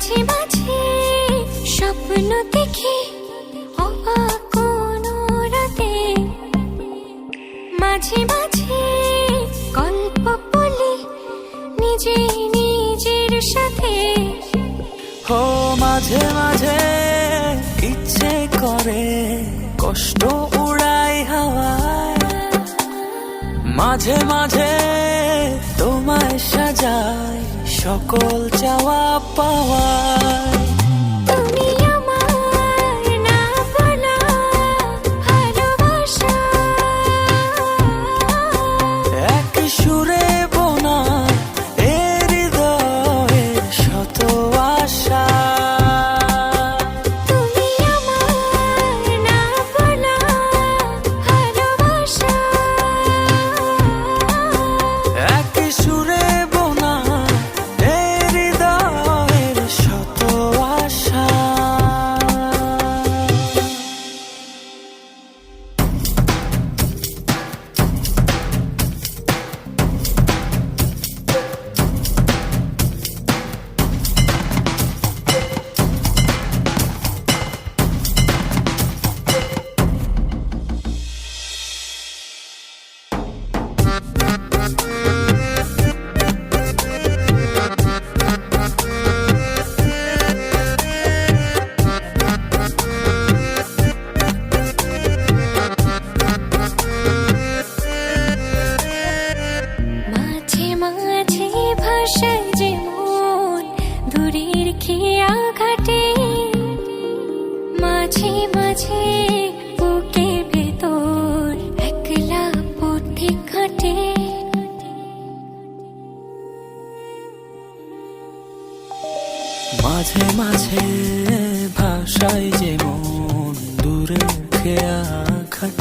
মাঝে মাঝে স্বপ্ন দেখি। অবাক রাতে। মাঝে মাঝে গল্প বলি নিজে নিজের সাথে। ও মাঝে মাঝে ইচ্ছে করে কষ্ট উড়াই হাওয়ায়। মাঝে মাঝে সকল চাওয়া পাওয়ায় ভাষায় যে দূরের খেয়া ঘাটে। মাঝে মাঝে বুকে ভেতর একলা বুদ্ধি ঘাটে। মাঝে মাঝে ভাষায় যে মন, দূরে খেয়া খাটে